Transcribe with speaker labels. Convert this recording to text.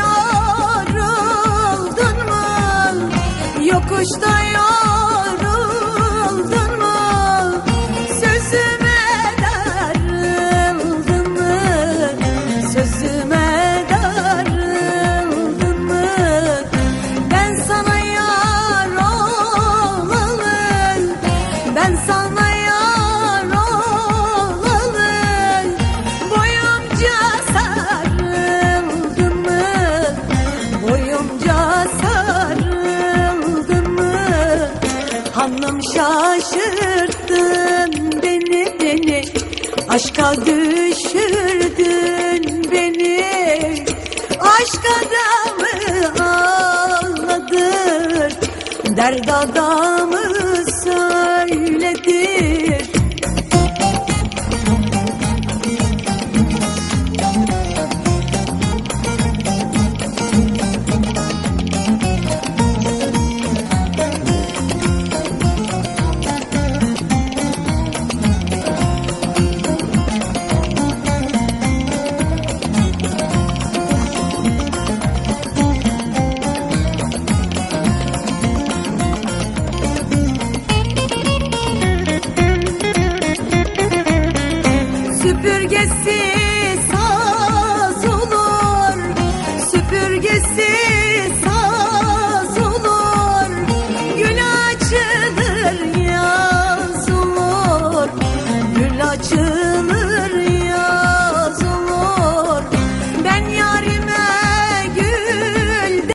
Speaker 1: yoruldun mu? Yokuşta yoruldun mu? Sözüme darıldın mı? Sözüme darıldın mı? Ben sana yar olalı Ben sana Hanım şaşırttın beni beni. Aşka düşürdün beni. Aşk adamı ağladır. Derd adamı söyledir Süpürgesi saz olur. Süpürgesi saz olur. Gül açılır yaz olur. Gül açılır.